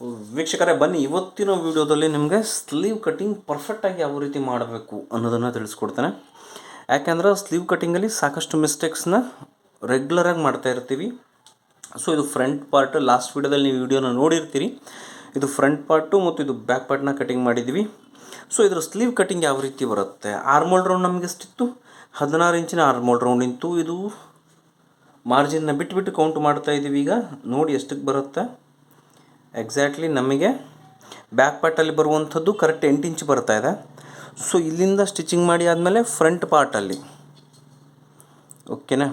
ವೀಕ್ಷಕರೇ, ಬನ್ನಿ. ಇವತ್ತಿನ ವಿಡಿಯೋದಲ್ಲಿ ನಿಮಗೆ ಸ್ಲೀವ್ ಕಟ್ಟಿಂಗ್ ಪರ್ಫೆಕ್ಟಾಗಿ ಯಾವ ರೀತಿ ಮಾಡಬೇಕು ಅನ್ನೋದನ್ನು ತಿಳಿಸ್ಕೊಡ್ತೇನೆ. ಯಾಕೆಂದ್ರೆ ಸ್ಲೀವ್ ಕಟ್ಟಿಂಗಲ್ಲಿ ಸಾಕಷ್ಟು ಮಿಸ್ಟೇಕ್ಸ್ನ ರೆಗ್ಯುಲರಾಗಿ ಮಾಡ್ತಾ ಇರ್ತೀವಿ. ಸೊ ಇದು ಫ್ರಂಟ್ ಪಾರ್ಟ್ ಲಾಸ್ಟ್ ವೀಡಿಯೋದಲ್ಲಿ ನೀವು ವಿಡಿಯೋನ ನೋಡಿರ್ತೀರಿ. ಇದು ಫ್ರಂಟ್ ಪಾರ್ಟು ಮತ್ತು ಇದು ಬ್ಯಾಕ್ ಪಾರ್ಟ್ನ ಕಟಿಂಗ್ ಮಾಡಿದ್ದೀವಿ. ಸೊ ಇದರ ಸ್ಲೀವ್ ಕಟ್ಟಿಂಗ್ ಯಾವ ರೀತಿ ಬರುತ್ತೆ? ಆರ್ಮೋಲ್ ರೌಂಡ್ ನಮಗೆ ಎಷ್ಟಿತ್ತು? ಹದಿನಾರು ಇಂಚಿನ ಆರ್ಮೋಲ್ ರೌಂಡ್ ಇತ್ತು. ಇದು ಮಾರ್ಜಿನ್ನ ಬಿಟ್ಟು ಬಿಟ್ಟು ಕೌಂಟ್ ಮಾಡ್ತಾ ಇದ್ದೀವಿ ಈಗ. ನೋಡಿ ಎಷ್ಟಕ್ಕೆ ಬರುತ್ತೆ. ಎಕ್ಸಾಕ್ಟ್ಲಿ ನಮಗೆ ಬ್ಯಾಕ್ ಪಾರ್ಟಲ್ಲಿ ಬರುವಂಥದ್ದು ಕರೆಕ್ಟ್ ಎಂಟು ಇಂಚ್ ಬರ್ತಾ ಇದೆ. ಸೊ ಇಲ್ಲಿಂದ ಸ್ಟಿಚಿಂಗ್ ಮಾಡಿ ಆದಮೇಲೆ ಫ್ರಂಟ್ ಪಾರ್ಟಲ್ಲಿ ಓಕೆನಾ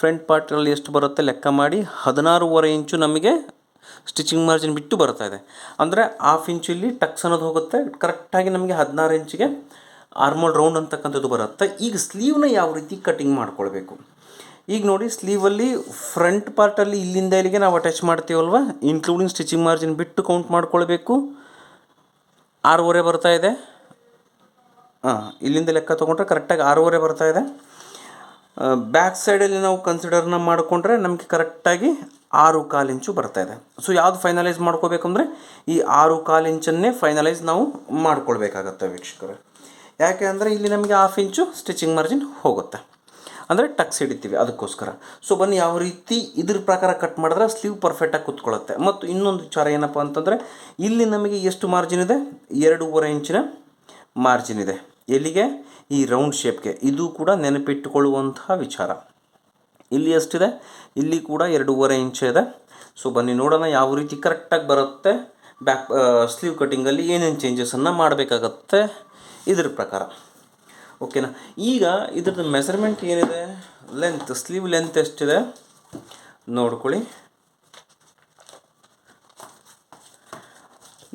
ಫ್ರಂಟ್ ಪಾರ್ಟಲ್ಲಿ ಎಷ್ಟು ಬರುತ್ತೆ ಲೆಕ್ಕ ಮಾಡಿ ಹದಿನಾರೂವರೆ ಇಂಚು ನಮಗೆ ಸ್ಟಿಚಿಂಗ್ ಮಾರ್ಜಿನ್ ಬಿಟ್ಟು ಬರ್ತಾ ಇದೆ. ಅಂದರೆ ಹಾಫ್ ಇಂಚು ಇಲ್ಲಿ ಟಕ್ಸ್ ಅನ್ನೋದು ಹೋಗುತ್ತೆ. ಕರೆಕ್ಟಾಗಿ ನಮಗೆ ಹದಿನಾರು ಇಂಚಿಗೆ ಆರ್ಮೋಲ್ ರೌಂಡ್ ಅಂತಕ್ಕಂಥದ್ದು ಬರುತ್ತೆ. ಈಗ ಸ್ಲೀವ್ನ ಯಾವ ರೀತಿ ಕಟಿಂಗ್ ಮಾಡ್ಕೊಳ್ಬೇಕು? ಈಗ ನೋಡಿ ಸ್ಲೀವಲ್ಲಿ ಫ್ರಂಟ್ ಪಾರ್ಟಲ್ಲಿ ಇಲ್ಲಿಂದ ಇಲ್ಲಿಗೆ ನಾವು ಅಟ್ಯಾಚ್ ಮಾಡ್ತೀವಲ್ವ? ಇನ್ಕ್ಲೂಡಿಂಗ್ ಸ್ಟಿಚಿಂಗ್ ಮಾರ್ಜಿನ್ ಬಿಟ್ಟು ಕೌಂಟ್ ಮಾಡ್ಕೊಳ್ಬೇಕು. ಆರೂವರೆ ಬರ್ತಾ ಇದೆ. ಹಾಂ, ಇಲ್ಲಿಂದ ಲೆಕ್ಕ ತೊಗೊಂಡ್ರೆ ಕರೆಕ್ಟಾಗಿ ಆರೂವರೆ ಬರ್ತಾ ಇದೆ. ಬ್ಯಾಕ್ ಸೈಡಲ್ಲಿ ನಾವು ಕನ್ಸಿಡರ್ನ ಮಾಡಿಕೊಂಡ್ರೆ ನಮಗೆ ಕರೆಕ್ಟಾಗಿ ಆರು ಕಾಲು ಇಂಚು ಬರ್ತಾ ಇದೆ. ಸೊ ಯಾವುದು ಫೈನಲೈಸ್ ಮಾಡ್ಕೋಬೇಕಂದ್ರೆ ಈ ಆರು ಕಾಲು ಇಂಚನ್ನೇ ಫೈನಲೈಸ್ ನಾವು ಮಾಡ್ಕೊಳ್ಬೇಕಾಗತ್ತೆ ವೀಕ್ಷಕರು. ಯಾಕೆ ಅಂದರೆ ಇಲ್ಲಿ ನಮಗೆ ಹಾಫ್ ಇಂಚು ಸ್ಟಿಚಿಂಗ್ ಮಾರ್ಜಿನ್ ಹೋಗುತ್ತೆ. ಅಂದರೆ ಟಕ್ಸ್ ಹಿಡಿತೀವಿ ಅದಕ್ಕೋಸ್ಕರ. ಸೊ ಬನ್ನಿ, ಯಾವ ರೀತಿ ಇದ್ರ ಪ್ರಕಾರ ಕಟ್ ಮಾಡಿದ್ರೆ ಸ್ಲೀವ್ ಪರ್ಫೆಕ್ಟಾಗಿ ಕುತ್ಕೊಳ್ಳುತ್ತೆ. ಮತ್ತು ಇನ್ನೊಂದು ವಿಚಾರ ಏನಪ್ಪ ಅಂತಂದರೆ, ಇಲ್ಲಿ ನಮಗೆ ಎಷ್ಟು ಮಾರ್ಜಿನ್ ಇದೆ? ಎರಡೂವರೆ ಇಂಚಿನ ಮಾರ್ಜಿನ್ ಇದೆ. ಎಲ್ಲಿಗೆ? ಈ ರೌಂಡ್ ಶೇಪ್ಗೆ ಇದು ಕೂಡ ನೆನಪಿಟ್ಟುಕೊಳ್ಳುವಂತಹ ವಿಚಾರ. ಇಲ್ಲಿ ಎಷ್ಟಿದೆ? ಇಲ್ಲಿ ಕೂಡ ಎರಡೂವರೆ ಇಂಚು ಇದೆ. ಸೊ ಬನ್ನಿ, ನೋಡೋಣ ಯಾವ ರೀತಿ ಕರೆಕ್ಟಾಗಿ ಬರುತ್ತೆ. ಬ್ಯಾಕ್ ಸ್ಲೀವ್ ಕಟ್ಟಿಂಗಲ್ಲಿ ಏನೇನು ಚೇಂಜಸನ್ನು ಮಾಡಬೇಕಾಗತ್ತೆ. ಇದ್ರ ಪ್ರಕಾರ. ಓಕೆನಾ ಈಗ ಇದ್ರದ್ದು ಮೆಸರ್ಮೆಂಟ್ ಏನಿದೆ? ಲೆಂತ್ ಸ್ಲೀವ್ ಲೆಂತ್ ಎಷ್ಟಿದೆ? ನೋಡ್ಕೊಳ್ಳಿ.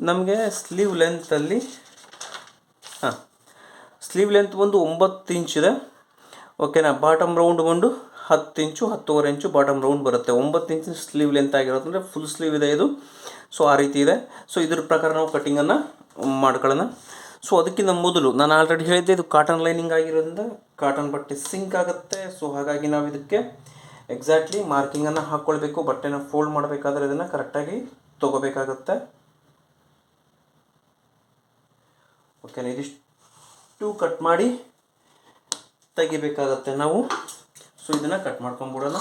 ನಮಗೆ ಸ್ಲೀವ್ ಲೆಂತಲ್ಲಿ ಹಾಂ ಸ್ಲೀವ್ ಲೆಂತ್ ಬಂದು ಒಂಬತ್ತು ಇಂಚಿದೆ ಓಕೆನಾ ಬಾಟಮ್ ರೌಂಡ್ ಬಂದು ಹತ್ತು ಇಂಚು ಹತ್ತುವರೆ ಇಂಚು ಬಾಟಮ್ ರೌಂಡ್ ಬರುತ್ತೆ. ಒಂಬತ್ತು ಇಂಚು ಸ್ಲೀವ್ ಲೆಂತ್ ಆಗಿರೋದಂದರೆ ಫುಲ್ ಸ್ಲೀವ್ ಇದೆ ಇದು. ಸೊ ಆ ರೀತಿ ಇದೆ. ಸೊ ಇದ್ರ ಪ್ರಕಾರ ನಾವು ಕಟ್ಟಿಂಗನ್ನು ಮಾಡ್ಕೊಳ್ಳೋಣ. ಸೊ ಅದಕ್ಕಿಂತ ಮೊದಲು ನಾನು ಆಲ್ರೆಡಿ ಹೇಳಿದ್ದೆ, ಇದು ಕಾಟನ್ ಲೈನಿಂಗ್ ಆಗಿರೋದ್ರಿಂದ ಕಾಟನ್ ಬಟ್ಟೆ ಸಿಂಕ್ ಆಗುತ್ತೆ. ಸೊ ಹಾಗಾಗಿ ನಾವು ಇದಕ್ಕೆ ಎಕ್ಸಾಕ್ಟ್ಲಿ ಮಾರ್ಕಿಂಗನ್ನು ಹಾಕ್ಕೊಳ್ಬೇಕು ಬಟ್ಟೆನ ಫೋಲ್ಡ್ ಮಾಡಬೇಕಾದ್ರೆ ಇದನ್ನು ಕರೆಕ್ಟಾಗಿ ತೊಗೋಬೇಕಾಗತ್ತೆ. ಓಕೆನಾ ಇದಿಷ್ಟು ಕಟ್ ಮಾಡಿ ತೆಗಿಬೇಕಾಗತ್ತೆ ನಾವು. ಸೊ ಇದನ್ನು ಕಟ್ ಮಾಡ್ಕೊಂಬಿಡೋಣ.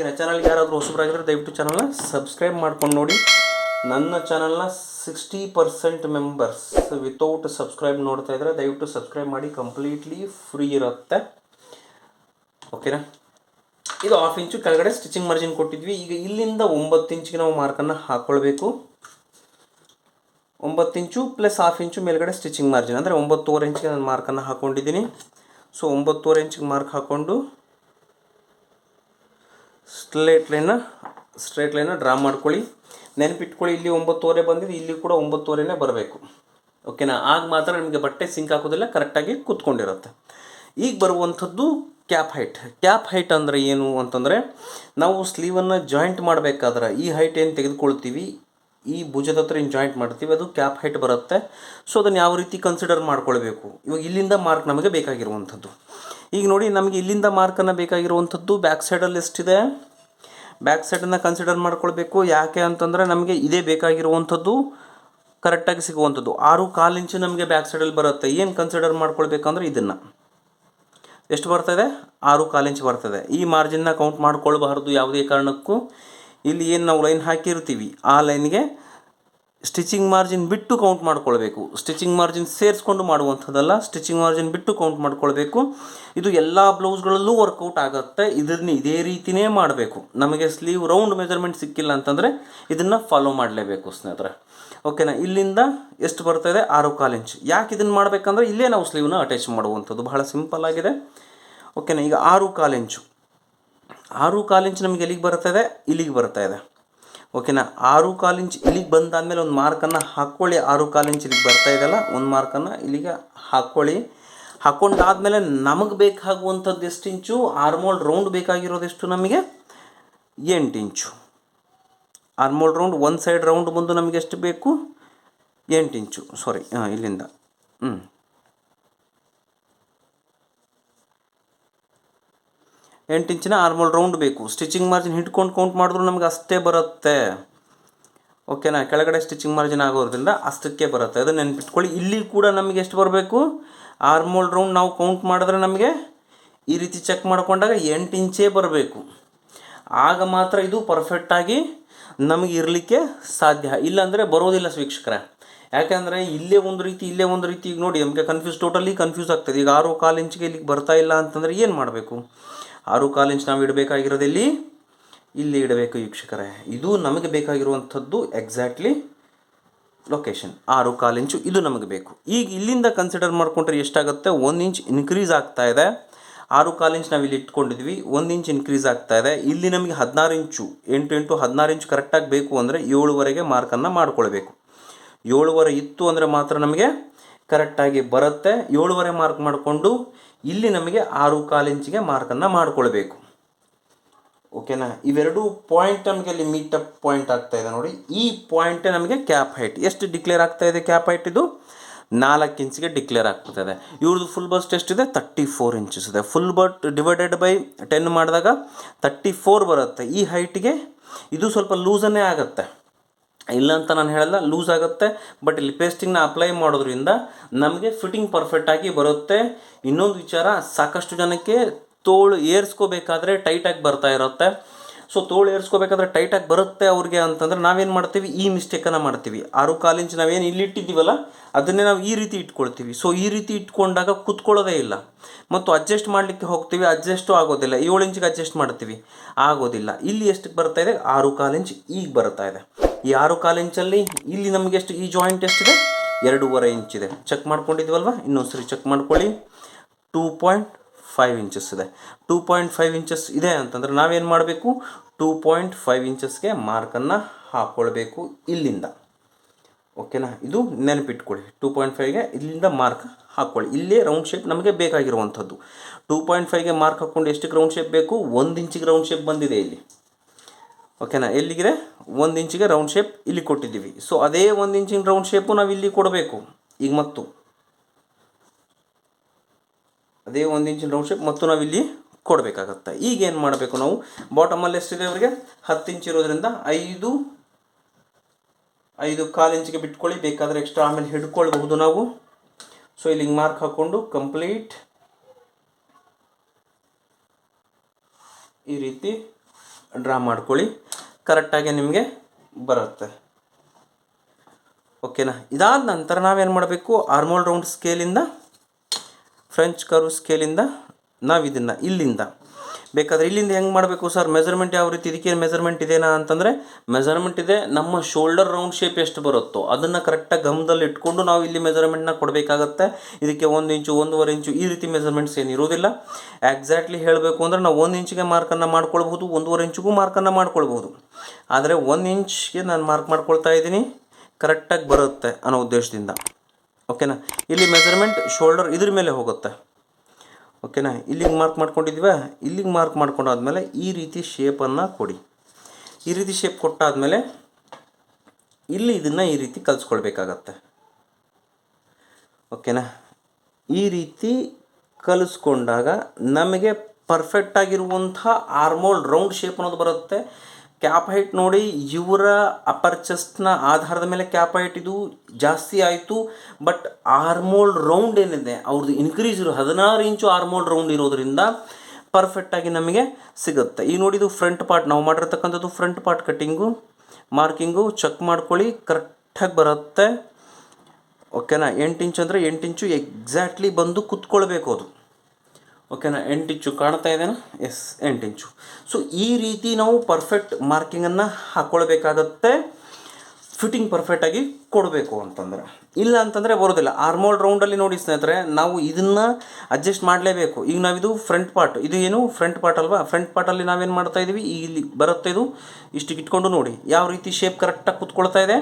ಓಕೆನಾ ಚಾನಲ್ಗೆ ಯಾರಾದರೂ ಹೊಸಬರಾಗಿದ್ರೆ ದಯವಿಟ್ಟು ಚಾನಲ್ನ ಸಬ್ಸ್ಕ್ರೈಬ್ ಮಾಡ್ಕೊಂಡು ನೋಡಿ. ನನ್ನ ಚಾನಲ್ನ sixty percent members without subscribe ನೋಡ್ತಾ ಇದ್ದರೆ ದಯವಿಟ್ಟು ಸಬ್ಸ್ಕ್ರೈಬ್ ಮಾಡಿ ಕಂಪ್ಲೀಟ್ಲಿ ಫ್ರೀ ಇರುತ್ತೆ. ಓಕೆನಾ ಇದು ಹಾಫ್ ಇಂಚು ಕೆಳಗಡೆ ಸ್ಟಿಚಿಂಗ್ ಮಾರ್ಜಿನ್ ಕೊಟ್ಟಿದ್ವಿ. ಈಗ ಇಲ್ಲಿಂದ ಒಂಬತ್ತು ಇಂಚಿಗೆ ನಾವು ಮಾರ್ಕನ್ನು ಹಾಕ್ಕೊಳ್ಬೇಕು ಒಂಬತ್ತು ಇಂಚು ಪ್ಲಸ್ ಹಾಫ್ ಇಂಚು ಮೇಲ್ಗಡೆ ಸ್ಟಿಚಿಂಗ್ ಮಾರ್ಜಿನ್ ಅಂದರೆ ಒಂಬತ್ತುವರೆ ಇಂಚಿಗೆ ನಾನು ಮಾರ್ಕನ್ನು ಹಾಕ್ಕೊಂಡಿದ್ದೀನಿ ಸೊ ಒಂಬತ್ತುವರೆ ಇಂಚಿಗೆ ಮಾರ್ಕ್ ಹಾಕ್ಕೊಂಡು straight line straight line draw ಮಾಡ್ಕೊಳ್ಳಿ. ನೆನಪಿಟ್ಕೊಳ್ಳಿ, ಇಲ್ಲಿ ಒಂಬತ್ತುವರೆ ಬಂದಿದೆ, ಇಲ್ಲಿ ಕೂಡ ಒಂಬತ್ತುವರೆನೇ ಬರಬೇಕು. ಓಕೆನಾ? ಆಗ ಮಾತ್ರ ನಿಮಗೆ ಬಟ್ಟೆ ಸಿಂಕ್ ಹಾಕೋದಿಲ್ಲ ಕರೆಕ್ಟಾಗಿ ಕೂತ್ಕೊಂಡಿರುತ್ತೆ. ಈಗ ಬರುವಂಥದ್ದು ಕ್ಯಾಪ್ ಹೈಟ್ ಕ್ಯಾಪ್ ಹೈಟ್ ಅಂದರೆ ಏನು ಅಂತಂದರೆ, ನಾವು ಸ್ಲೀವನ್ನು ಜಾಯಿಂಟ್ ಮಾಡಬೇಕಾದ್ರೆ ಈ ಹೈಟ್ ಏನು ತೆಗೆದುಕೊಳ್ತೀವಿ? ಈ ಭುಜದ ಹತ್ರ ಏನು ಜಾಯಿಂಟ್ ಮಾಡ್ತೀವಿ? ಅದು ಕ್ಯಾಪ್ ಹೈಟ್ ಬರುತ್ತೆ. ಸೊ ಅದನ್ನು ಯಾವ ರೀತಿ ಕನ್ಸಿಡರ್ ಮಾಡ್ಕೊಳ್ಬೇಕು? ಇವಾಗ ಇಲ್ಲಿಂದ ಮಾರ್ಕ್ ನಮಗೆ ಬೇಕಾಗಿರುವಂಥದ್ದು. ಈಗ ನೋಡಿ ನಮಗೆ ಇಲ್ಲಿಂದ ಮಾರ್ಕನ್ನು ಬೇಕಾಗಿರುವಂಥದ್ದು ಬ್ಯಾಕ್ ಸೈಡಲ್ಲಿ ಎಷ್ಟಿದೆ ಬ್ಯಾಕ್ ಸೈಡನ್ನು ಕನ್ಸಿಡರ್ ಮಾಡ್ಕೊಳ್ಬೇಕು. ಯಾಕೆ ಅಂತಂದರೆ ನಮಗೆ ಇದೇ ಬೇಕಾಗಿರುವಂಥದ್ದು ಕರೆಕ್ಟಾಗಿ ಸಿಗುವಂಥದ್ದು. ಆರು ಕಾಲು ಇಂಚು ನಮಗೆ ಬ್ಯಾಕ್ ಸೈಡಲ್ಲಿ ಬರುತ್ತೆ. ಏನು ಕನ್ಸಿಡರ್ ಮಾಡ್ಕೊಳ್ಬೇಕಂದ್ರೆ ಇದನ್ನು. ಎಷ್ಟು ಬರ್ತದೆ ಆರು ಕಾಲು ಇಂಚ್ ಬರ್ತದೆ ಈ ಮಾರ್ಜಿನ್ನ ಕೌಂಟ್ ಮಾಡ್ಕೊಳ್ಬಾರ್ದು ಯಾವುದೇ ಕಾರಣಕ್ಕೂ. ಇಲ್ಲಿ ಏನು ನಾವು ಲೈನ್ ಹಾಕಿರ್ತೀವಿ? ಆ ಲೈನ್ಗೆ ಸ್ಟಿಚಿಂಗ್ ಮಾರ್ಜಿನ್ ಬಿಟ್ಟು ಕೌಂಟ್ ಮಾಡ್ಕೊಳ್ಬೇಕು. ಸ್ಟಿಚಿಂಗ್ ಮಾರ್ಜಿನ್ ಸೇರಿಸ್ಕೊಂಡು ಮಾಡುವಂಥದ್ದಲ್ಲ, ಸ್ಟಿಚಿಂಗ್ ಮಾರ್ಜಿನ್ ಬಿಟ್ಟು ಕೌಂಟ್ ಮಾಡ್ಕೊಳ್ಬೇಕು. ಇದು ಎಲ್ಲ ಬ್ಲೌಸ್ಗಳಲ್ಲೂ ವರ್ಕೌಟ್ ಆಗುತ್ತೆ. ಇದನ್ನ ಇದೇ ರೀತಿಯೇ ಮಾಡಬೇಕು. ನಮಗೆ ಸ್ಲೀವ್ ರೌಂಡ್ ಮೆಜರ್ಮೆಂಟ್ ಸಿಕ್ಕಿಲ್ಲ ಅಂತಂದರೆ ಇದನ್ನು ಫಾಲೋ ಮಾಡಲೇಬೇಕು ಸ್ನೇಹಿತರೆ. ಓಕೆನಾ? ಇಲ್ಲಿಂದ ಎಷ್ಟು ಬರ್ತಾಯಿದೆ ಆರು ಕಾಲು ಇಂಚ್. ಯಾಕೆ ಇದನ್ನು ಮಾಡಬೇಕಂದ್ರೆ ಇಲ್ಲೇ ನಾವು ಸ್ಲೀವ್ನ ಅಟ್ಯಾಚ್ ಮಾಡುವಂಥದ್ದು ಬಹಳ ಸಿಂಪಲ್ ಆಗಿದೆ. ಓಕೆನಾ? ಈಗ ಆರು ಕಾಲು ಇಂಚು. ಆರು ಕಾಲು ಇಂಚ್ ನಮಗೆ ಎಲ್ಲಿಗೆ ಬರ್ತದೆ ಇಲ್ಲಿಗೆ ಬರ್ತಾ ಇದೆ ಓಕೆನಾ? ಆರು ಕಾಲು ಇಂಚ್ ಇಲ್ಲಿಗೆ ಬಂದಾದಮೇಲೆ ಒಂದು ಮಾರ್ಕನ್ನು ಹಾಕ್ಕೊಳ್ಳಿ ಆರು ಕಾಲು ಇಂಚ್ ಇಲ್ಲಿಗೆ ಬರ್ತಾ ಇದೆಯಲ್ಲ, ಒಂದು ಮಾರ್ಕನ್ನು ಇಲ್ಲಿಗೆ ಹಾಕ್ಕೊಳ್ಳಿ ಹಾಕ್ಕೊಂಡಾದ್ಮೇಲೆ ನಮಗೆ ಬೇಕಾಗುವಂಥದ್ದು ಎಷ್ಟು ಇಂಚು? ಆರ್ಮೋಲ್ ರೌಂಡ್ ಬೇಕಾಗಿರೋದು ಎಷ್ಟು ನಮಗೆ? ಎಂಟು ಇಂಚು. ಆರ್ಮೋಲ್ ರೌಂಡ್ ಒಂದು ಸೈಡ್ ರೌಂಡ್ ಬಂದು ನಮಗೆ ಎಷ್ಟು ಬೇಕು? ಎಂಟು ಇಂಚು. ಸಾರಿ ಇಲ್ಲಿಂದ. ಹ್ಞೂ ಎಂಟು ಇಂಚಿನ ಆರ್ಮೋಲ್ ರೌಂಡ್ ಬೇಕು. ಸ್ಟಿಚಿಂಗ್ ಮಾರ್ಜಿನ್ ಹಿಡ್ಕೊಂಡು ಕೌಂಟ್ ಮಾಡಿದ್ರು ನಮ್ಗೆ ಅಷ್ಟೇ ಬರುತ್ತೆ. ಓಕೆನಾ ಕೆಳಗಡೆ ಸ್ಟಿಚಿಂಗ್ ಮಾರ್ಜಿನ್ ಆಗೋದ್ರಿಂದ ಅಷ್ಟಕ್ಕೆ ಬರುತ್ತೆ. ಅದು ನೆನ್ಪಿಟ್ಕೊಳ್ಳಿ. ಇಲ್ಲಿ ಕೂಡ ನಮಗೆ ಎಷ್ಟು ಬರಬೇಕು? ಆರ್ಮೋಲ್ ರೌಂಡ್ ನಾವು ಕೌಂಟ್ ಮಾಡಿದ್ರೆ ನಮಗೆ ಈ ರೀತಿ ಚೆಕ್ ಮಾಡಿಕೊಂಡಾಗ ಎಂಟು ಇಂಚೇ ಬರಬೇಕು. ಆಗ ಮಾತ್ರ ಇದು ಪರ್ಫೆಕ್ಟಾಗಿ ನಮಗೆ ಇರಲಿಕ್ಕೆ ಸಾಧ್ಯ. ಇಲ್ಲಾಂದರೆ ಬರೋದಿಲ್ಲ ವೀಕ್ಷಕರೇ. ಯಾಕೆಂದರೆ ಇಲ್ಲೇ ಒಂದು ರೀತಿ, ಇಲ್ಲೇ ಒಂದು ರೀತಿ, ಈಗ ನೋಡಿ, ನಮಗೆ ಕನ್ಫ್ಯೂಸ್ ಟೋಟಲಿ ಕನ್ಫ್ಯೂಸ್ ಆಗ್ತದೆ. ಈಗ ಆರು ಕಾಲು ಇಂಚಿಗೆ ಇಲ್ಲಿಗೆ ಬರ್ತಾ ಇಲ್ಲ ಅಂತಂದರೆ ಏನು ಮಾಡಬೇಕು? ಆರು ಕಾಲು ಇಂಚ್ ನಾವು ಇಡಬೇಕಾಗಿರೋದು ಇಲ್ಲಿ ಇಲ್ಲಿ ಇಡಬೇಕು ವೀಕ್ಷಕರೇ. ಇದು ನಮಗೆ ಬೇಕಾಗಿರುವಂಥದ್ದು ಎಕ್ಸಾಕ್ಟ್ಲಿ ಲೊಕೇಶನ್ ಆರು ಕಾಲು ಇಂಚು ಇದು ನಮಗೆ ಬೇಕು. ಈಗ ಇಲ್ಲಿಂದ ಕನ್ಸಿಡರ್ ಮಾಡಿಕೊಂಡ್ರೆ ಎಷ್ಟಾಗುತ್ತೆ? ಒಂದು ಇಂಚ್ ಇನ್ಕ್ರೀಸ್ ಆಗ್ತಾ ಇದೆ. ಆರು ಕಾಲು ಇಂಚ್ ನಾವು ಇಲ್ಲಿ ಇಟ್ಕೊಂಡಿದ್ವಿ. ಒಂದು ಇಂಚ್ ಇನ್ಕ್ರೀಸ್ ಆಗ್ತಾ ಇದೆ. ಇಲ್ಲಿ ನಮಗೆ ಹದಿನಾರು ಇಂಚು, ಎಂಟು ಎಂಟು ಹದಿನಾರು ಇಂಚು ಕರೆಕ್ಟಾಗಿ ಬೇಕು ಅಂದರೆ ಏಳುವರೆಗೆ ಮಾರ್ಕನ್ನು ಮಾಡ್ಕೊಳ್ಬೇಕು. ಏಳುವರೆ ಇತ್ತು ಅಂದರೆ ಮಾತ್ರ ನಮಗೆ ಕರೆಕ್ಟಾಗಿ ಬರುತ್ತೆ. ಏಳುವರೆ ಮಾರ್ಕ್ ಮಾಡಿಕೊಂಡು ಇಲ್ಲಿ ನಮಗೆ ಆರು ಕಾಲು ಇಂಚಿಗೆ ಮಾರ್ಕನ್ನು ಮಾಡಿಕೊಳ್ಬೇಕು. ಓಕೆನಾ? ಇವೆರಡು ಪಾಯಿಂಟ್ ನಮಗೆ ಅಲ್ಲಿ ಮೀಟಪ್ ಪಾಯಿಂಟ್ ಆಗ್ತಾ ಇದೆ ನೋಡಿ. ಈ ಪಾಯಿಂಟೇ ನಮಗೆ ಕ್ಯಾಪ್ ಹೈಟ್ ಎಷ್ಟು ಡಿಕ್ಲೇರ್ ಆಗ್ತಾ ಇದೆ ಕ್ಯಾಪ್ ಹೈಟ್ ಇದು? ನಾಲ್ಕು ಇಂಚಿಗೆ ಡಿಕ್ಲೇರ್ ಆಗ್ತದೆ ಇವ್ರದ್ದು ಫುಲ್ ಬಸ್ಟ್ ಎಷ್ಟಿದೆ? ತರ್ಟಿ ಫೋರ್ ಇಂಚಸ್ ಇದೆ. Full bust divided by ten ಮಾಡಿದಾಗ ತರ್ಟಿ ಫೋರ್ ಬರುತ್ತೆ. ಈ ಹೈಟಿಗೆ ಇದು ಸ್ವಲ್ಪ ಲೂಸನ್ನೇ ಆಗುತ್ತೆ. ಇಲ್ಲ ಅಂತ ನಾನು ಹೇಳಲ್ಲ ಲೂಸ್ ಆಗುತ್ತೆ ಬಟ್ ಇಲ್ಲಿ ಪೇಸ್ಟಿಂಗ್ನ ಅಪ್ಲೈ ಮಾಡೋದ್ರಿಂದ ನಮಗೆ ಫಿಟ್ಟಿಂಗ್ ಪರ್ಫೆಕ್ಟಾಗಿ ಬರುತ್ತೆ. ಇನ್ನೊಂದು ವಿಚಾರ, ಸಾಕಷ್ಟು ಜನಕ್ಕೆ ತೋಳು ಏರ್ಸ್ಕೋಬೇಕಾದ್ರೆ ಟೈಟಾಗಿ ಬರ್ತಾ ಇರುತ್ತೆ. ಸೊ ತೋಳು ಏರ್ಸ್ಕೋಬೇಕಾದ್ರೆ ಟೈಟಾಗಿ ಬರುತ್ತೆ ಅವ್ರಿಗೆ ಅಂತಂದರೆ ನಾವೇನು ಮಾಡ್ತೀವಿ? ಈ ಮಿಸ್ಟೇಕನ್ನು ಮಾಡ್ತೀವಿ. ಆರು ಕಾಲು ಇಂಚ್ ನಾವೇನು ಇಲ್ಲಿ ಇಟ್ಟಿದ್ದೀವಲ್ಲ, ಅದನ್ನೇ ನಾವು ಈ ರೀತಿ ಇಟ್ಕೊಳ್ತೀವಿ. ಸೊ ಈ ರೀತಿ ಇಟ್ಕೊಂಡಾಗ ಕುತ್ಕೊಳ್ಳೋದೇ ಇಲ್ಲ. ಮತ್ತು ಅಡ್ಜಸ್ಟ್ ಮಾಡಲಿಕ್ಕೆ ಹೋಗ್ತೀವಿ ಅಡ್ಜಸ್ಟು ಆಗೋದಿಲ್ಲ. ಏಳು ಇಂಚಿಗೆ ಅಡ್ಜಸ್ಟ್ ಮಾಡ್ತೀವಿ, ಆಗೋದಿಲ್ಲ. ಇಲ್ಲಿ ಎಷ್ಟಕ್ಕೆ ಬರ್ತಾ ಇದೆ? ಆರು ಕಾಲು ಈಗ ಬರ್ತಾ ಇದೆ. ಈ ಆರು ಕಾಲು ಇಂಚಲ್ಲಿ ಇಲ್ಲಿ ನಮಗೆ ಎಷ್ಟು ಈ ಜಾಯಿಂಟ್ ಎಷ್ಟಿದೆ? ಎರಡೂವರೆ ಇಂಚಿದೆ ಚೆಕ್ ಮಾಡ್ಕೊಂಡಿದ್ವಲ್ವ? ಇನ್ನೊಂದ್ಸರಿ ಚೆಕ್ ಮಾಡ್ಕೊಳ್ಳಿ. ಟೂ ಪಾಯಿಂಟ್ ಫೈವ್ ಇಂಚಸ್ ಇದೆ. ಟೂ ಪಾಯಿಂಟ್ ಫೈವ್ ಇಂಚಸ್ ಇದೆ ಅಂತಂದ್ರೆ ನಾವೇನು ಮಾಡಬೇಕು? ಟೂ ಪಾಯಿಂಟ್ ಫೈವ್ ಇಂಚಸ್ಗೆ ಮಾರ್ಕನ್ನು ಹಾಕ್ಕೊಳ್ಬೇಕು ಇಲ್ಲಿಂದ. ಓಕೆನಾ ಇದು ನೆನಪಿಟ್ಕೊಳ್ಳಿ. ಟೂ ಪಾಯಿಂಟ್ ಫೈವ್ಗೆ ಇಲ್ಲಿಂದ ಮಾರ್ಕ್ ಹಾಕ್ಕೊಳ್ಳಿ ಇಲ್ಲೇ ರೌಂಡ್ ಶೇಪ್ ನಮಗೆ ಬೇಕಾಗಿರುವಂಥದ್ದು. ಟೂ ಪಾಯಿಂಟ್ ಫೈವ್ಗೆ ಮಾರ್ಕ್ ಹಾಕ್ಕೊಂಡು ಎಷ್ಟಕ್ಕೆ ರೌಂಡ್ ಶೇಪ್ ಬೇಕು? ಒಂದು ಇಂಚಿಗೆ ರೌಂಡ್ ಶೇಪ್ ಬಂದಿದೆ ಇಲ್ಲಿ. ಓಕೆನಾ ಎಲ್ಲಿಗಿದೆ? ಒಂದು ಇಂಚಿಗೆ ರೌಂಡ್ ಶೇಪ್ ಇಲ್ಲಿ ಕೊಟ್ಟಿದ್ದೀವಿ. ಸೊ ಅದೇ ಒಂದು ಇಂಚಿನ ರೌಂಡ್ ಶೇಪು ನಾವು ಇಲ್ಲಿ ಕೊಡಬೇಕು. ಈಗ ಮತ್ತು. ಅದೇ ಒಂದು ಇಂಚಿನ ರೌಂಡ್ ಶೇಪ್ ಮತ್ತು ನಾವು ಇಲ್ಲಿ ಕೊಡಬೇಕಾಗತ್ತೆ. ಈಗ ಏನು ಮಾಡಬೇಕು ನಾವು? ಬಾಟಮಲ್ಲಿ ಎಷ್ಟಿದೆ ಅವರಿಗೆ? ಹತ್ತು ಇಂಚ್ ಇರೋದ್ರಿಂದ ಐದು ಐದು ಕಾಲು ಇಂಚಿಗೆ ಬಿಟ್ಕೊಳ್ಳಿ. ಬೇಕಾದರೆ ಎಕ್ಸ್ಟ್ರಾ ಆಮೇಲೆ ಹಿಡ್ಕೊಳ್ಬಹುದು ನಾವು. ಸೊ ಇಲ್ಲಿ ಮಾರ್ಕ್ ಹಾಕ್ಕೊಂಡು ಕಂಪ್ಲೀಟ್ ಈ ರೀತಿ ಡ್ರಾ ಮಾಡ್ಕೊಳ್ಳಿ. ಕರೆಕ್ಟಾಗಿ ನಿಮಗೆ ಬರುತ್ತೆ. ಓಕೆನಾ ಇದಾದ ನಂತರ ನಾವೇನು ಮಾಡಬೇಕು? ಆರ್ಮೋಲ್ ರೌಂಡ್ ಸ್ಕೇಲಿಂದ ಫ್ರೆಂಚ್ ಕರ್ವ್ ಸ್ಕೇಲಿಂದ ನಾವು ಇದನ್ನು ಇಲ್ಲಿಂದ. ಬೇಕಾದರೆ ಇಲ್ಲಿಂದ ಹೆಂಗೆ ಮಾಡಬೇಕು ಸರ್? ಮೆಜರ್ಮೆಂಟ್ ಯಾವ ರೀತಿ? ಇದಕ್ಕೆ ಮೆಜರ್ಮೆಂಟ್ ಇದೆನಾ ಅಂತಂದರೆ ಮೆಜರ್ಮೆಂಟ್ ಇದೆ, ನಮ್ಮ ಶೋಲ್ಡರ್ ರೌಂಡ್ ಶೇಪ್ ಎಷ್ಟು ಬರುತ್ತೋ ಅದನ್ನು ಕರೆಕ್ಟಾಗಿ ಗಮನದಲ್ಲಿ ಇಟ್ಕೊಂಡು ನಾವು ಇಲ್ಲಿ ಮೆಜರ್ಮೆಂಟ್ನ ಕೊಡಬೇಕಾಗತ್ತೆ. ಇದಕ್ಕೆ ಒಂದು ಇಂಚು, ಒಂದೂವರೆ ಇಂಚು ಈ ರೀತಿ ಮೆಜರ್ಮೆಂಟ್ಸ್ ಏನು ಇರೋದಿಲ್ಲ ಎಕ್ಸಾಕ್ಟ್ಲಿ ಹೇಳಬೇಕು ಅಂದರೆ ನಾವು ಒಂದು ಇಂಚಿಗೆ ಮಾರ್ಕನ್ನು ಮಾಡ್ಕೊಳ್ಬಹುದು, ಒಂದೂವರೆ ಇಂಚಿಗೂ ಮಾರ್ಕನ್ನು ಮಾಡ್ಕೊಳ್ಬಹುದು. ಆದರೆ ಒಂದು ಇಂಚ್ಗೆ ನಾನು ಮಾರ್ಕ್ ಮಾಡ್ಕೊಳ್ತಾ ಇದ್ದೀನಿ ಕರೆಕ್ಟಾಗಿ ಬರುತ್ತೆ ಅನ್ನೋ ಉದ್ದೇಶದಿಂದ. ಓಕೆನಾ ಇಲ್ಲಿ ಮೆಜರ್ಮೆಂಟ್ ಶೋಲ್ಡರ್ ಇದ್ರ ಮೇಲೆ ಹೋಗುತ್ತೆ. ಓಕೆನಾ ಇಲ್ಲಿಗೆ ಮಾರ್ಕ್ ಮಾಡ್ಕೊಂಡಿದ್ವ? ಇಲ್ಲಿಗೆ ಮಾರ್ಕ್ ಮಾಡ್ಕೊಂಡಾದ್ಮೇಲೆ ಈ ರೀತಿ ಶೇಪನ್ನು ಕೊಡಿ. ಈ ರೀತಿ ಶೇಪ್ ಕೊಟ್ಟಾದ್ಮೇಲೆ ಇಲ್ಲಿ ಇದನ್ನು ಈ ರೀತಿ ಕಲಿಸ್ಕೊಳ್ಬೇಕಾಗತ್ತೆ. ಓಕೆನಾ ಈ ರೀತಿ ಕಲಿಸ್ಕೊಂಡಾಗ ನಮಗೆ ಪರ್ಫೆಕ್ಟ್ ಆಗಿರುವಂಥ ಆರ್ಮೋಲ್ ರೌಂಡ್ ಶೇಪ್ ಅನ್ನೋದು ಬರುತ್ತೆ. ಕ್ಯಾಪ್ ಹೈಟ್ ನೋಡಿ ಇವರ ಅಪ್ಪರ್ ಚೆಸ್ಟ್ನ ಆಧಾರದ ಮೇಲೆ ಕ್ಯಾಪ್ ಹೈಟ್ ಇದು ಜಾಸ್ತಿ ಆಯಿತು ಬಟ್ ಆರ್ಮೋಲ್ ರೌಂಡ್ ಏನಿದೆ ಅವ್ರದ್ದು ಇನ್ಕ್ರೀಸ್ ಇರೋ ಹದಿನಾರು ಇಂಚು ಆರ್ಮೋಲ್ ರೌಂಡ್ ಇರೋದ್ರಿಂದ ಪರ್ಫೆಕ್ಟಾಗಿ ನಮಗೆ ಸಿಗುತ್ತೆ. ಈಗ ನೋಡಿ ಇದು ಫ್ರಂಟ್ ಪಾರ್ಟ್ ನಾವು ಮಾಡಿರ್ತಕ್ಕಂಥದ್ದು front part cutting marking check ಮಾಡ್ಕೊಳ್ಳಿ ಕರೆಕ್ಟಾಗಿ ಬರುತ್ತೆ. ಓಕೆನಾ ಎಂಟು ಇಂಚು ಅಂದರೆ ಎಂಟು ಇಂಚು ಎಕ್ಸಾಕ್ಟ್ಲಿ ಬಂದು ಕುತ್ಕೊಳ್ಬೇಕು ಅದು. ಓಕೆನಾ ಎಂಟು ಇಂಚು ಕಾಣ್ತಾ ಇದೆನಾ? ಎಸ್ ಎಂಟು ಇಂಚು. ಸೊ ಈ ರೀತಿ ನಾವು ಪರ್ಫೆಕ್ಟ್ ಮಾರ್ಕಿಂಗನ್ನು ಹಾಕ್ಕೊಳ್ಬೇಕಾಗತ್ತೆ ಫಿಟ್ಟಿಂಗ್ ಪರ್ಫೆಕ್ಟಾಗಿ ಕೊಡಬೇಕು ಅಂತಂದರೆ. ಇಲ್ಲ ಅಂತಂದರೆ ಬರೋದಿಲ್ಲ. ಆರ್ಮೋಲ್ ರೌಂಡಲ್ಲಿ ನೋಡಿ ಸ್ನೇಹಿತರೆ, ನಾವು ಇದನ್ನು ಅಡ್ಜಸ್ಟ್ ಮಾಡಲೇಬೇಕು. ಈಗ ನಾವಿದು ಫ್ರಂಟ್ ಪಾರ್ಟ್ ಇದು ಏನು? ಫ್ರಂಟ್ ಪಾರ್ಟ್ ಅಲ್ವಾ? ಫ್ರಂಟ್ ಪಾರ್ಟಲ್ಲಿ ನಾವೇನು ಮಾಡ್ತಾ ಇದ್ದೀವಿ ಇಲ್ಲಿ ಬರುತ್ತೆ ಇದು. ಇಷ್ಟಿಗೆ ಇಟ್ಕೊಂಡು ನೋಡಿ. ಯಾವ ರೀತಿ ಶೇಪ್ ಕರೆಕ್ಟಾಗಿ ಕೂತ್ಕೊಳ್ತಾ ಇದೆ?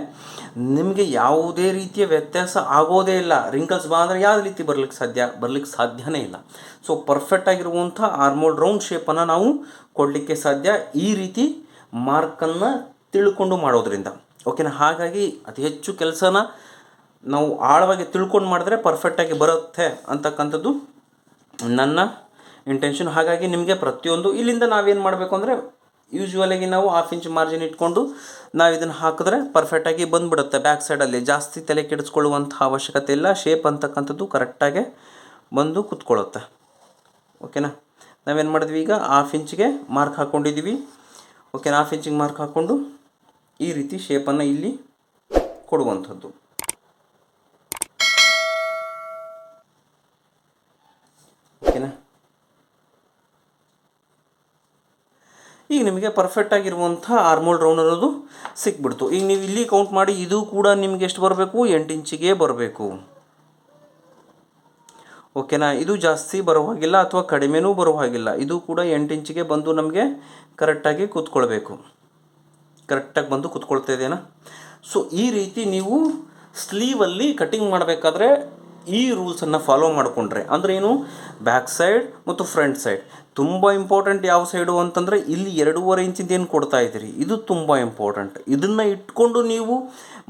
ನಿಮಗೆ ಯಾವುದೇ ರೀತಿಯ ವ್ಯತ್ಯಾಸ ಆಗೋದೇ ಇಲ್ಲ. ರಿಂಕಲ್ಸ್ ಬಾ ಅಂದರೆ ಯಾವ ರೀತಿ ಬರ್ಲಿಕ್ಕೆ ಸಾಧ್ಯ? ಬರ್ಲಿಕ್ಕೆ ಸಾಧ್ಯನೇ ಇಲ್ಲ. ಸೊ ಪರ್ಫೆಕ್ಟ್ ಆಗಿರುವಂಥ ಆರ್ಮೋಲ್ ರೌಂಡ್ ಶೇಪನ್ನು ನಾವು ಕೊಡಲಿಕ್ಕೆ ಸಾಧ್ಯ. ಈ ರೀತಿ ಮಾರ್ಕನ್ನು ತಿಳ್ಕೊಂಡು ಮಾಡೋದ್ರಿಂದ. ಓಕೆನಾ ಹಾಗಾಗಿ ಅತಿ ಹೆಚ್ಚು ಕೆಲಸನ ನಾವು ಆಳವಾಗಿ ತಿಳ್ಕೊಂಡು ಮಾಡಿದ್ರೆ ಪರ್ಫೆಕ್ಟಾಗಿ ಬರುತ್ತೆ ಅಂತಕ್ಕಂಥದ್ದು ನನ್ನ ಇಂಟೆನ್ಷನ್ ಹಾಗಾಗಿ ನಿಮಗೆ ಪ್ರತಿಯೊಂದು ಇಲ್ಲಿಂದ ನಾವೇನು ಮಾಡಬೇಕು ಅಂದರೆ ಯೂಶ್ವಲಾಗಿ ನಾವು ಹಾಫ್ ಇಂಚ್ ಮಾರ್ಜಿನ್ ಇಟ್ಕೊಂಡು ನಾವು ಇದನ್ನು ಹಾಕಿದ್ರೆ ಪರ್ಫೆಕ್ಟಾಗಿ ಬಂದುಬಿಡುತ್ತೆ. ಬ್ಯಾಕ್ ಸೈಡಲ್ಲಿ ಜಾಸ್ತಿ ತಲೆ ಕೆಡಿಸ್ಕೊಳ್ಳುವಂಥ ಅವಶ್ಯಕತೆ ಇಲ್ಲ. ಶೇಪ್ ಅಂತಕ್ಕಂಥದ್ದು ಕರೆಕ್ಟಾಗೆ ಬಂದು ಕೂತ್ಕೊಳ್ಳುತ್ತೆ. ಓಕೆನಾ ನಾವೇನು ಮಾಡಿದ್ವಿ ಈಗ? ಹಾಫ್ ಇಂಚ್ಗೆ ಮಾರ್ಕ್ ಹಾಕ್ಕೊಂಡಿದ್ದೀವಿ ಓಕೆನಾ ಹಾಫ್ ಇಂಚಿಗೆ ಮಾರ್ಕ್ ಹಾಕ್ಕೊಂಡು ಈ ರೀತಿ ಶೇಪನ್ನು ಇಲ್ಲಿ ಕೊಡುವಂಥದ್ದು. ಓಕೆನಾ? ಈಗ ನಿಮಗೆ ಪರ್ಫೆಕ್ಟ್ ಆಗಿರುವಂಥ ಆರ್ಮೋಲ್ ರೌಂಡ್ ಅನ್ನೋದು ಸಿಕ್ಬಿಡ್ತು. ಈಗ ನೀವು ಇಲ್ಲಿ ಕೌಂಟ್ ಮಾಡಿ ಇದು ಕೂಡ ನಿಮಗೆ ಎಷ್ಟು ಬರಬೇಕು? ಎಂಟು ಇಂಚಿಗೆ ಬರಬೇಕು. ಓಕೆನಾ? ಇದು ಜಾಸ್ತಿ ಬರೋ ಹಾಗಿಲ್ಲ ಅಥವಾ ಕಡಿಮೆನೂ ಬರೋ ಹಾಗಿಲ್ಲ. ಇದು ಕೂಡ ಎಂಟು ಇಂಚಿಗೆ ಬಂದು ನಮಗೆ ಕರೆಕ್ಟಾಗಿ ಕೂತ್ಕೊಳ್ಬೇಕು. ಕರೆಕ್ಟಾಗಿ ಬಂದು ಕುತ್ಕೊಳ್ತಾ ಇದೆಯಾ ಸೊ ಈ ರೀತಿ ನೀವು ಸ್ಲೀವಲ್ಲಿ ಕಟಿಂಗ್ ಮಾಡಬೇಕಾದ್ರೆ ಈ ರೂಲ್ಸನ್ನು ಫಾಲೋ ಮಾಡಿಕೊಂಡ್ರೆ, ಅಂದರೆ ಏನು? ಬ್ಯಾಕ್ ಸೈಡ್ ಮತ್ತು ಫ್ರಂಟ್ ಸೈಡ್. ತುಂಬ ಇಂಪಾರ್ಟೆಂಟ್ ಯಾವ ಸೈಡು ಅಂತಂದರೆ ಇಲ್ಲಿ ಎರಡೂವರೆ ಇಂಚಿಂದ ಏನು ಕೊಡ್ತಾ ಇದ್ದೀರಿ? ಇದು ತುಂಬ ಇಂಪಾರ್ಟೆಂಟ್. ಇದನ್ನು ಇಟ್ಕೊಂಡು ನೀವು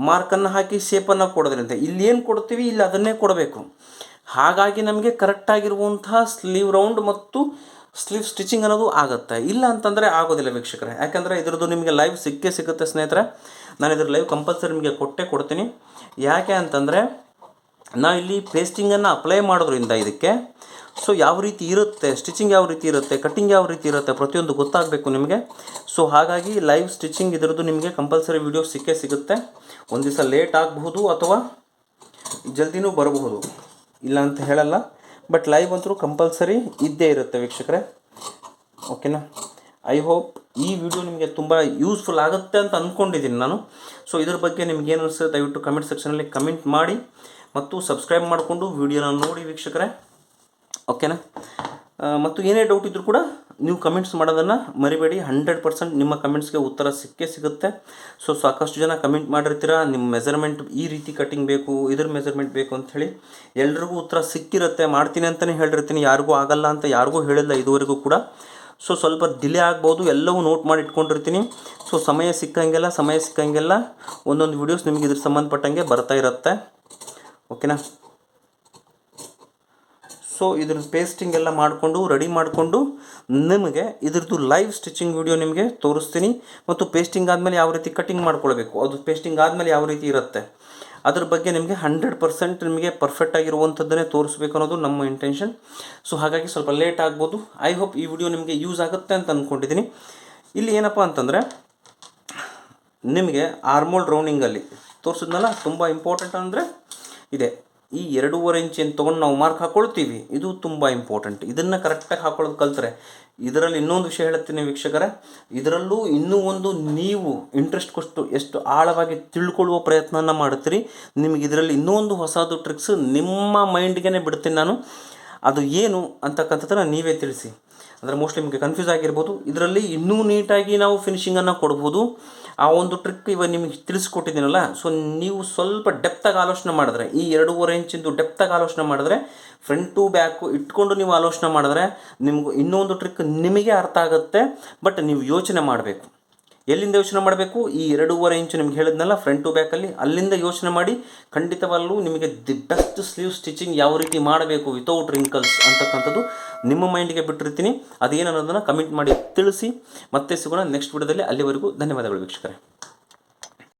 ಮಾರ್ಕನ್ನು ಹಾಕಿ ಶೇಪನ್ನು ಕೊಡೋದ್ರಿಂದ. ಇಲ್ಲಿ ಏನು ಕೊಡ್ತೀವಿ? ಇಲ್ಲಿ ಅದನ್ನೇ ಕೊಡಬೇಕು. ಹಾಗಾಗಿ ನಮಗೆ ಕರೆಕ್ಟಾಗಿರುವಂತಹ ಸ್ಲೀವ್ ರೌಂಡ್ ಮತ್ತು ಸ್ಲೀವ್ ಸ್ಟಿಚಿಂಗ್ ಅನ್ನೋದು ಆಗುತ್ತೆ. ಇಲ್ಲ ಅಂತಂದರೆ ಆಗೋದಿಲ್ಲ ವೀಕ್ಷಕರೇ. ಯಾಕಂದರೆ ಇದರದ್ದು ನಿಮಗೆ ಲೈವ್ ಸಿಕ್ಕೇ ಸಿಗುತ್ತೆ ಸ್ನೇಹಿತರೆ. ನಾನು ಇದ್ರ ಲೈವ್ ಕಂಪಲ್ಸರಿ ನಿಮಗೆ ಕೊಟ್ಟೇ ಕೊಡ್ತೀನಿ. ಯಾಕೆ ಅಂತಂದರೆ, ನಾ ಇಲ್ಲಿ ಪೇಸ್ಟಿಂಗನ್ನು ಅಪ್ಲೈ ಮಾಡೋದ್ರಿಂದ ಇದಕ್ಕೆ ಸೊ ಯಾವ ರೀತಿ ಇರುತ್ತೆ ಸ್ಟಿಚಿಂಗ್ ಯಾವ ರೀತಿ ಇರುತ್ತೆ ಕಟ್ಟಿಂಗ್ ಯಾವ ರೀತಿ ಇರುತ್ತೆ ಪ್ರತಿಯೊಂದು ಗೊತ್ತಾಗಬೇಕು ನಿಮಗೆ. ಸೊ ಹಾಗಾಗಿ ಲೈವ್ ಸ್ಟಿಚಿಂಗ್ ಇದರದ್ದು ನಿಮಗೆ ಕಂಪಲ್ಸರಿ ವಿಡಿಯೋ ಸಿಕ್ಕೇ ಸಿಗುತ್ತೆ. ಒಂದು ದಿವಸ ಲೇಟ್ ಆಗಬಹುದು ಅಥವಾ ಜಲ್ದಿನೂ ಬರಬಹುದು. ಇಲ್ಲ ಅಂತ ಹೇಳಲ್ಲ. ಬಟ್ ಲೈವ್ ಅಂತೂ ಕಂಪಲ್ಸರಿ ಇದ್ದೇ ಇರುತ್ತೆ ವೀಕ್ಷಕರೇ. ಓಕೆನಾ ಐ ಹೋಪ್ ಈ ವಿಡಿಯೋ ನಿಮಗೆ ತುಂಬ ಯೂಸ್ಫುಲ್ ಆಗುತ್ತೆ ಅಂತ ಅಂದ್ಕೊಂಡಿದ್ದೀನಿ ನಾನು. ಸೊ ಇದ್ರ ಬಗ್ಗೆ ನಿಮ್ಗೆ ಏನು ಅನಿಸುತ್ತೆ ದಯವಿಟ್ಟು ಕಮೆಂಟ್ ಸೆಕ್ಷನಲ್ಲಿ ಕಮೆಂಟ್ ಮಾಡಿ. ಮತ್ತು ಸಬ್ಸ್ಕ್ರೈಬ್ ಮಾಡಿಕೊಂಡು ವಿಡಿಯೋನ ನೋಡಿ ವೀಕ್ಷಕರೇ. ಓಕೆನಾ ಮತ್ತು ಏನೇ ಡೌಟ್ ಇದ್ದರೂ ಕೂಡ ನೀವು ಕಮೆಂಟ್ಸ್ ಮಾಡೋದನ್ನು ಮರಿಬೇಡಿ. ಹಂಡ್ರೆಡ್ ಪರ್ಸೆಂಟ್ ನಿಮ್ಮ ಕಮೆಂಟ್ಸ್ಗೆ ಉತ್ತರ ಸಿಕ್ಕೇ ಸಿಗುತ್ತೆ. ಸೊ ಸಾಕಷ್ಟು ಜನ ಕಮೆಂಟ್ ಮಾಡಿರ್ತೀರ, ನಿಮ್ಮ ಮೆಜರ್ಮೆಂಟ್ ಈ ರೀತಿ ಕಟಿಂಗ್ ಬೇಕು, ಇದ್ರ ಮೆಜರ್ಮೆಂಟ್ ಬೇಕು ಅಂತ ಹೇಳಿ ಎಲ್ರಿಗೂ ಉತ್ತರ ಸಿಕ್ಕಿರುತ್ತೆ. ಮಾಡ್ತೀನಿ ಅಂತಲೇ ಹೇಳಿರ್ತೀನಿ. ಯಾರಿಗೂ ಆಗಲ್ಲ ಅಂತ ಯಾರಿಗೂ ಹೇಳಿಲ್ಲ ಇದುವರೆಗೂ ಕೂಡ. ಸೊ ಸ್ವಲ್ಪ ಡಿಲೇ ಆಗ್ಬೋದು. ಎಲ್ಲವೂ ನೋಟ್ ಮಾಡಿ ಇಟ್ಕೊಂಡಿರ್ತೀನಿ. ಸೊ ಸಮಯ ಸಿಕ್ಕಂಗೆಲ್ಲ ಸಮಯ ಸಿಕ್ಕಂಗೆಲ್ಲ ಒಂದೊಂದು ವೀಡಿಯೋಸ್ ನಿಮಗೆ ಇದ್ರ ಸಂಬಂಧಪಟ್ಟಂಗೆ ಬರ್ತಾ ಇರುತ್ತೆ. ಓಕೆನಾ ಸೊ ಇದ್ರ ಪೇಸ್ಟಿಂಗ್ ಎಲ್ಲ ಮಾಡಿಕೊಂಡು ರೆಡಿ ಮಾಡಿಕೊಂಡು ನಿಮಗೆ ಇದ್ರದ್ದು ಲೈವ್ ಸ್ಟಿಚಿಂಗ್ ವಿಡಿಯೋ ನಿಮಗೆ ತೋರಿಸ್ತೀನಿ. ಮತ್ತು ಪೇಸ್ಟಿಂಗ್ ಆದಮೇಲೆ ಯಾವ ರೀತಿ ಕಟಿಂಗ್ ಮಾಡ್ಕೊಳ್ಬೇಕು? ಅದು ಪೇಸ್ಟಿಂಗ್ ಆದಮೇಲೆ ಯಾವ ರೀತಿ ಇರುತ್ತೆ? ಅದ್ರ ಬಗ್ಗೆ ನಿಮಗೆ ಹಂಡ್ರೆಡ್ ಪರ್ಸೆಂಟ್ ನಿಮಗೆ ಪರ್ಫೆಕ್ಟ್ ಆಗಿರುವಂಥದ್ದನ್ನೇ ತೋರಿಸ್ಬೇಕು ಅನ್ನೋದು ನಮ್ಮ ಇಂಟೆನ್ಷನ್ ಸೊ ಹಾಗಾಗಿ ಸ್ವಲ್ಪ ಲೇಟ್ ಆಗ್ಬೋದು. ಐ ಹೋಪ್ ಈ ವಿಡಿಯೋ ನಿಮಗೆ ಯೂಸ್ ಆಗುತ್ತೆ ಅಂತ ಅಂದ್ಕೊಂಡಿದ್ದೀನಿ ಇಲ್ಲಿ ಏನಪ್ಪ ಅಂತಂದರೆ, ನಿಮಗೆ ಆರ್ಮೋಲ್ ರೌಂಡಿಂಗಲ್ಲಿ ತೋರಿಸಿದ್ನಲ್ಲ, ತುಂಬ ಇಂಪಾರ್ಟೆಂಟ್ ಅಂದರೆ ಇದೆ. ಈ ಎರಡೂವರೆ ಇಂಚ್ ಏನು ತೊಗೊಂಡು ನಾವು ಮಾರ್ಕ್ ಹಾಕ್ಕೊಳ್ತೀವಿ ಇದು ತುಂಬ ಇಂಪಾರ್ಟೆಂಟ್ ಇದನ್ನು ಕರೆಕ್ಟಾಗಿ ಹಾಕೊಳ್ಳೋದು ಕಲ್ತ್ರೆ, ಇದರಲ್ಲಿ ಇನ್ನೊಂದು ವಿಷಯ ಹೇಳ್ತೀನಿ ವೀಕ್ಷಕರೇ. ಇದರಲ್ಲೂ ಇನ್ನೂ ಒಂದು ನೀವು ಇಂಟ್ರೆಸ್ಟ್ ಕೊಷ್ಟು ಎಷ್ಟು ಆಳವಾಗಿ ತಿಳ್ಕೊಳ್ಳುವ ಪ್ರಯತ್ನನ ಮಾಡ್ತೀರಿ. ನಿಮಗೆ ಇದರಲ್ಲಿ ಇನ್ನೊಂದು ಹೊಸದು ಟ್ರಿಕ್ಸ್ ನಿಮ್ಮ ಮೈಂಡ್ಗೆ ಬಿಡ್ತೀನಿ ನಾನು. ಅದು ಏನು ಅಂತಕ್ಕಂಥದ್ದನ್ನು ನೀವೇ ತಿಳಿಸಿ. ಅಂದರೆ ಮೋಸ್ಟ್ಲಿ ನಿಮಗೆ ಕನ್ಫ್ಯೂಸ್ ಆಗಿರ್ಬೋದು. ಇದರಲ್ಲಿ ಇನ್ನೂ ನೀಟಾಗಿ ನಾವು ಫಿನಿಷಿಂಗನ್ನು ಕೊಡ್ಬೋದು. ಆ ಒಂದು ಟ್ರಿಕ್ ಇವಾಗ ನಿಮಗೆ ತಿಳಿಸ್ಕೊಟ್ಟಿದ್ದೀನಲ್ಲ ಸೊ ನೀವು ಸ್ವಲ್ಪ ಡೆಪ್ತಾಗಿ ಆಲೋಚನೆ ಮಾಡಿದ್ರೆ, ಈ ಎರಡೂವರೆ ಇಂಚಿಂದು ಡೆಪ್ತಾಗಿ ಆಲೋಚನೆ ಮಾಡಿದ್ರೆ ಫ್ರಂಟ್ ಟು ಬ್ಯಾಕು ಇಟ್ಕೊಂಡು ನೀವು ಆಲೋಚನೆ ಮಾಡಿದ್ರೆ, ನಿಮಗೂ ಇನ್ನೊಂದು ಟ್ರಿಕ್ ನಿಮಗೆ ಅರ್ಥ ಆಗುತ್ತೆ ಬಟ್ ನೀವು ಯೋಚನೆ ಮಾಡಬೇಕು. ಎಲ್ಲಿಂದ ಯೋಚನೆ ಮಾಡಬೇಕು? ಈ ಎರಡೂವರೆ ಇಂಚು ನಿಮ್ಗೆ ಹೇಳಿದ್ನಲ್ಲ ಫ್ರಂಟ್ ಟು ಬ್ಯಾಕಲ್ಲಿ ಅಲ್ಲಿಂದ ಯೋಚನೆ ಮಾಡಿ ಖಂಡಿತವಲ್ಲೂ ನಿಮಗೆ ದಿ ಬೆಸ್ಟ್ ಸ್ಲೀವ್ ಸ್ಟಿಚಿಂಗ್ ಯಾವ ರೀತಿ ಮಾಡಬೇಕು ವಿತೌಟ್ ರಿಂಕಲ್ಸ್ ಅಂತಕ್ಕಂಥದ್ದು ನಿಮ್ಮ ಮೈಂಡಿಗೆ ಬಿಟ್ಟಿರ್ತೀನಿ. ಅದೇನು ಅನ್ನೋದನ್ನು ಕಮೆಂಟ್ ಮಾಡಿ ತಿಳಿಸಿ. ಮತ್ತೆ ಸಿಗೋಣ ನೆಕ್ಸ್ಟ್ ವಿಡಿಯೋದಲ್ಲಿ ಅಲ್ಲಿವರೆಗೂ ಧನ್ಯವಾದಗಳು ವೀಕ್ಷಕರೇ.